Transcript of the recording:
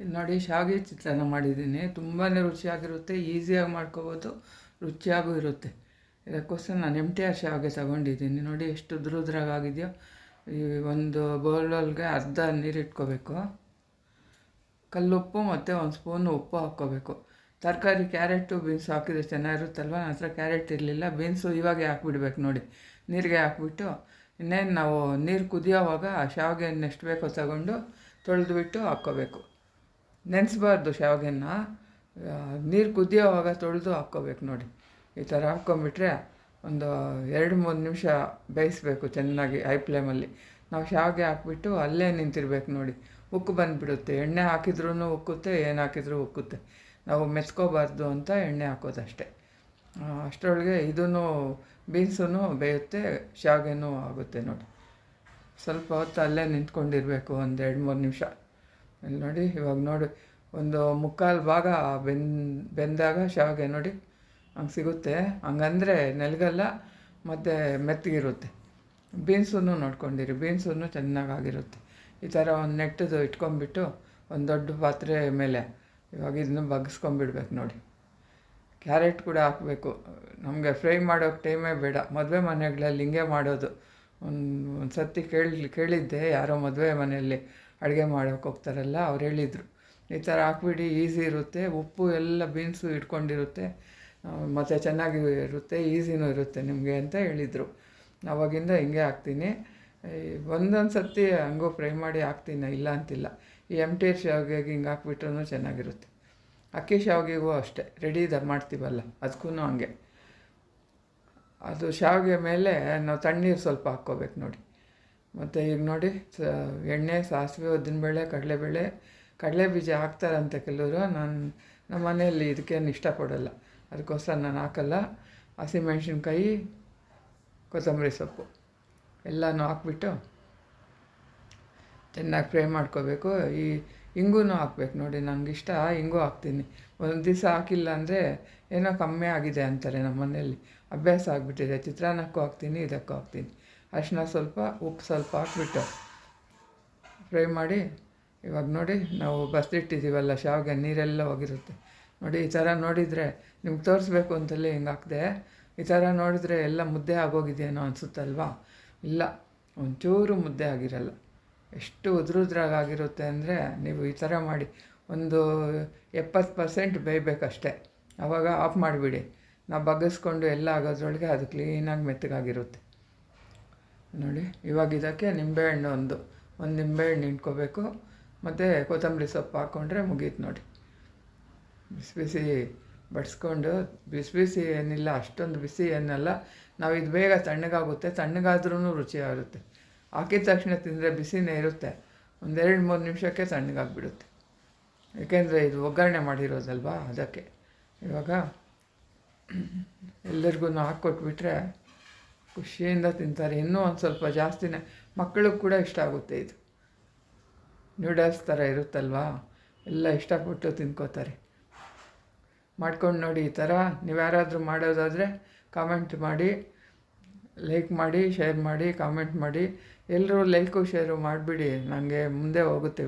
ನೋಡಿ, ಶಾವಿಗೆ ಚಿತ್ರಾನ್ನ ಮಾಡಿದ್ದೀನಿ. ತುಂಬಾ ರುಚಿಯಾಗಿರುತ್ತೆ, ಈಸಿಯಾಗಿ ಮಾಡ್ಕೋಬೋದು, ರುಚಿಯಾಗೂ ಇರುತ್ತೆ. ಇದಕ್ಕೋಸ್ಕರ ನಾನು ಎಂ ಟಿ ಆರ್ ಶಾವಿಗೆ ತಗೊಂಡಿದ್ದೀನಿ. ನೋಡಿ, ಎಷ್ಟು ದುರುದ್ರಾಗಿದೆಯೋ ಈ ಒಂದು ಬೌಲೊಳಗೆ ಅರ್ಧ ನೀರು ಇಟ್ಕೋಬೇಕು. ಕಲ್ಲುಪ್ಪು ಮತ್ತು ಒಂದು ಸ್ಪೂನ್ ಉಪ್ಪು ಹಾಕ್ಕೋಬೇಕು. ತರಕಾರಿ, ಕ್ಯಾರೆಟು, ಬೀನ್ಸ್ ಹಾಕಿದ್ರೆ ಚೆನ್ನಾಗಿರುತ್ತಲ್ವ? ನನ್ನ ಹತ್ರ ಕ್ಯಾರೆಟ್ ಇರಲಿಲ್ಲ. ಬೀನ್ಸು ಇವಾಗೆ ಹಾಕ್ಬಿಡ್ಬೇಕು ನೋಡಿ. ನೀರಿಗೆ ಹಾಕ್ಬಿಟ್ಟು, ಇನ್ನೇನು ನಾವು ನೀರು ಕುದಿಯೋವಾಗ ಆ ಶಾವಿಗೆಯನ್ನು ಎಷ್ಟು ಬೇಕೋ ತಗೊಂಡು ತೊಳೆದ್ಬಿಟ್ಟು ಹಾಕ್ಕೋಬೇಕು. ನೆನೆಸ್ಬಾರ್ದು ಶಾವಿಗೆನ. ನೀರು ಕುದಿಯೋವಾಗ ತೊಳೆದು ಹಾಕ್ಕೋಬೇಕು ನೋಡಿ. ಈ ಥರ ಹಾಕ್ಕೊಂಬಿಟ್ರೆ ಒಂದು ಎರಡು ಮೂರು ನಿಮಿಷ ಬೇಯಿಸ್ಬೇಕು ಚೆನ್ನಾಗಿ ಹೈ ಫ್ಲೇಮಲ್ಲಿ. ನಾವು ಶಾವಿಗೆ ಹಾಕ್ಬಿಟ್ಟು ಅಲ್ಲೇ ನಿಂತಿರ್ಬೇಕು ನೋಡಿ. ಉಕ್ಕು ಬಂದುಬಿಡುತ್ತೆ. ಎಣ್ಣೆ ಹಾಕಿದ್ರೂ ಉಕ್ಕುತ್ತೆ, ಏನು ಹಾಕಿದ್ರೂ ಉಕ್ಕುತ್ತೆ. ನಾವು ಮೆಚ್ಕೋಬಾರ್ದು ಅಂತ ಎಣ್ಣೆ ಹಾಕೋದಷ್ಟೆ. ಅಷ್ಟರೊಳಗೆ ಇದೂ ಬೀನ್ಸೂ ಬೇಯುತ್ತೆ, ಶಾವಿಗೆನೂ ಆಗುತ್ತೆ ನೋಡಿ. ಸ್ವಲ್ಪ ಹೊತ್ತು ಅಲ್ಲೇ ನಿಂತ್ಕೊಂಡಿರಬೇಕು ಒಂದು ಎರಡು ಮೂರು ನಿಮಿಷ. ಇಲ್ಲಿ ನೋಡಿ, ಇವಾಗ ನೋಡಿ, ಒಂದು ಮುಕ್ಕಾಲು ಭಾಗ ಬೆನ್, ಬೆಂದಾಗ ಶಾವಿಗೆ ನೋಡಿ, ಹಂಗೆ ಸಿಗುತ್ತೆ. ಹಂಗಂದರೆ ನೆಲಗಲ್ಲ, ಮತ್ತು ಮೆತ್ತಗಿರುತ್ತೆ. ಬೀನ್ಸೂ ನೋಡ್ಕೊಂಡಿರಿ ಬೀನ್ಸೂ ಚೆನ್ನಾಗಾಗಿರುತ್ತೆ. ಈ ಥರ ಒಂದು ನೆಟ್ಟದು ಇಟ್ಕೊಂಡ್ಬಿಟ್ಟು, ಒಂದು ದೊಡ್ಡ ಪಾತ್ರೆ ಮೇಲೆ ಇವಾಗ ಇದನ್ನು ಬಗ್ಗಿಸ್ಕೊಂಬಿಡ್ಬೇಕು ನೋಡಿ. ಕ್ಯಾರೆಟ್ ಕೂಡ ಹಾಕಬೇಕು. ನಮಗೆ ಫ್ರೈ ಮಾಡೋಕ್ಕೆ ಟೈಮೇ ಬೇಡ. ಮದುವೆ ಮನೆಗಳಲ್ಲಿ ಹಿಂಗೆ ಮಾಡೋದು. ಒಂದು ಒಂದು ಸರ್ತಿ ಕೇಳಿ, ಕೇಳಿದ್ದೆ ಯಾರೋ ಮದುವೆ ಮನೆಯಲ್ಲಿ. ಅಡುಗೆ ಮಾಡೋಕೆ ಹೋಗ್ತಾರಲ್ಲ, ಅವ್ರು ಹೇಳಿದರು. ಈ ಥರ ಹಾಕ್ಬಿಡಿ, ಈಸಿ ಇರುತ್ತೆ. ಉಪ್ಪು ಎಲ್ಲ ಬೀನ್ಸು ಇಟ್ಕೊಂಡಿರುತ್ತೆ. ಮತ್ತು ಚೆನ್ನಾಗಿ ಇರುತ್ತೆ, ಈಸಿನೂ ಇರುತ್ತೆ ನಿಮಗೆ ಅಂತ ಹೇಳಿದರು. ಆವಾಗಿಂದ ಹಿಂಗೆ ಹಾಕ್ತೀನಿ. ಒಂದೊಂದು ಸರ್ತಿ ಹಂಗೂ ಫ್ರೈ ಮಾಡಿ ಹಾಕ್ತೀನಿ, ಇಲ್ಲ ಅಂತಿಲ್ಲ. ಈ ಎಂ ಟಿ ಶಾವಿಗೆಗೆ ಹಿಂಗೆ ಹಾಕ್ಬಿಟ್ರೂ ಚೆನ್ನಾಗಿರುತ್ತೆ. ಅಕ್ಕಿ ಶಾವಿಗೆಗೂ ಅಷ್ಟೇ ರೆಡಿ ಇದು ಮಾಡ್ತೀವಲ್ಲ ಅದಕ್ಕೂ ಹಂಗೆ. ಅದು ಶಾವಿಗೆ ಮೇಲೆ ನಾವು ತಣ್ಣೀರು ಸ್ವಲ್ಪ ಹಾಕ್ಕೋಬೇಕು ನೋಡಿ. ಮತ್ತು ಈಗ ನೋಡಿ, ಸ, ಎಣ್ಣೆ, ಸಾಸಿವೆ ಉದ್ದಿನಬೇಳೆ ಕಡಲೆಬೇಳೆ, ಕಡಲೆ ಬೀಜ ಹಾಕ್ತಾರಂತೆ ಕೆಲವರು. ನಾನು ನಮ್ಮ ಮನೆಯಲ್ಲಿ ಇದಕ್ಕೇನು ಇಷ್ಟಪಡೋಲ್ಲ. ಅದಕ್ಕೋಸ್ಕರ ನಾನು ಹಾಕಲ್ಲ. ಹಸಿಮೆಣಸಿನ್ಕಾಯಿ, ಕೊತ್ತಂಬರಿ ಸೊಪ್ಪು. ಎಲ್ಲನೂ ಹಾಕ್ಬಿಟ್ಟು ಚೆನ್ನಾಗಿ ಫ್ರೈ ಮಾಡ್ಕೋಬೇಕು. ಈ ಹಿಂಗೂ ಹಾಕ್ಬೇಕು ನೋಡಿ ನನಗೆ ಇಷ್ಟ ಹಿಂಗೂ ಹಾಕ್ತೀನಿ. ಒಂದು ದಿವಸ ಹಾಕಿಲ್ಲ ಅಂದರೆ ಏನೋ ಕಮ್ಮಿ ಆಗಿದೆ ಅಂತಾರೆ ನಮ್ಮ ಮನೆಯಲ್ಲಿ. ಅಭ್ಯಾಸ ಆಗಿಬಿಟ್ಟಿದೆ. ಚಿತ್ರಾನ್ನಕ್ಕೂ ಹಾಕ್ತೀನಿ, ಇದಕ್ಕೂ ಹಾಕ್ತೀನಿ. ಅರಿಶಿನ ಸ್ವಲ್ಪ, ಉಪ್ಪು ಸ್ವಲ್ಪ ಹಾಕ್ಬಿಟ್ಟು ಫ್ರೈ ಮಾಡಿ, ಇವಾಗ ನೋಡಿ ನಾವು ಬಸ್ದಿಟ್ಟಿದ್ದೀವಲ್ಲ ಶಾವಿಗೆ ನೀರೆಲ್ಲ ಹೋಗಿರುತ್ತೆ. ನೋಡಿ ಈ ಥರ ನೋಡಿದರೆ ನಿಮ್ಗೆ ತೋರಿಸ್ಬೇಕು ಅಂತಲೇ ಹಿಂಗೆ ಹಾಕಿದೆ ಈ ಥರ ನೋಡಿದರೆ ಎಲ್ಲ ಮುದ್ದೆ ಆಗೋಗಿದೆಯೇನೋ ಅನಿಸುತ್ತಲ್ವಾ? ಇಲ್ಲ, ಒಂಚೂರು ಮುದ್ದೆ ಆಗಿರಲ್ಲ. ಎಷ್ಟು ಉದ್ರುದ್ರಾಗಿರುತ್ತೆ ಅಂದರೆ ನೀವು ಈ ಥರ ಮಾಡಿ, ಒಂದು ಎಪ್ಪತ್ತು ಪರ್ಸೆಂಟ್ ಬೇಯಬೇಕಷ್ಟೆ. ಆವಾಗ ಆಫ್ ಮಾಡಿಬಿಡಿ. ನಾವು ಬಗ್ಗಿಸ್ಕೊಂಡು ಎಲ್ಲ ಆಗೋದ್ರೊಳಗೆ ಅದು ಕ್ಲೀನಾಗಿ ಮೆತ್ತಗಾಗಿರುತ್ತೆ. ನೋಡಿ, ಇವಾಗ ಇದಕ್ಕೆ ನಿಂಬೆಹಣ್ಣು ಒಂದು ಒಂದು ನಿಂಬೆಹಣ್ಣು ಇಟ್ಕೋಬೇಕು ಮತ್ತು ಕೊತ್ತಂಬರಿ ಸೊಪ್ಪು ಹಾಕ್ಕೊಂಡ್ರೆ ಮುಗೀತು ನೋಡಿ. ಬಿಸಿ ಬಿಸಿ ಬಡಿಸ್ಕೊಂಡು, ಬಿಸಿ ಬಿಸಿ ಏನಿಲ್ಲ, ಅಷ್ಟೊಂದು ಬಿಸಿ ಏನಲ್ಲ. ನಾವು ಇದು ಬೇಗ ತಣ್ಣಗಾಗುತ್ತೆ ತಣ್ಣಗಾದ್ರೂ ರುಚಿಯಾಗುತ್ತೆ. ಹಾಕಿದ ತಕ್ಷಣ ತಿಂದರೆ ಬಿಸಿನೇ ಇರುತ್ತೆ. ಒಂದೆರಡು ಮೂರು ನಿಮಿಷಕ್ಕೆ ತಣ್ಣಗಾಗ್ಬಿಡುತ್ತೆ. ಏಕೆಂದರೆ ಇದು ಒಗ್ಗರಣೆ ಮಾಡಿರೋದಲ್ವಾ ಅದಕ್ಕೆ. ಇವಾಗ ಎಲ್ಲರಿಗೂ ಹಾಕ್ಕೊಟ್ಬಿಟ್ರೆ ಖುಷಿಯಿಂದ ತಿಂತಾರೆ. ಇನ್ನೂ ಒಂದು ಸ್ವಲ್ಪ ಜಾಸ್ತಿನೇ ಮಕ್ಕಳಿಗೆ ಕೂಡ ಇಷ್ಟ ಆಗುತ್ತೆ ಇದು. ನ್ಯೂಡಲ್ಸ್ ಥರ ಇರುತ್ತಲ್ವಾ? ಎಲ್ಲ ಇಷ್ಟಪಟ್ಟು ತಿನ್ಕೋತಾರೆ. ಮಾಡ್ಕೊಂಡು ನೋಡಿ ಈ ಥರ ನೀವು ಯಾರಾದರೂ ಮಾಡೋದಾದರೆ ಕಾಮೆಂಟ್ ಮಾಡಿ ಲೈಕ್ ಮಾಡಿ ಶೇರ್ ಮಾಡಿ ಕಾಮೆಂಟ್ ಮಾಡಿ. ಎಲ್ಲರೂ ಲೈಕು ಶೇರು ಮಾಡಿಬಿಡಿ. ನನಗೆ ಮುಂದೆ ಹೋಗುತ್ತೆ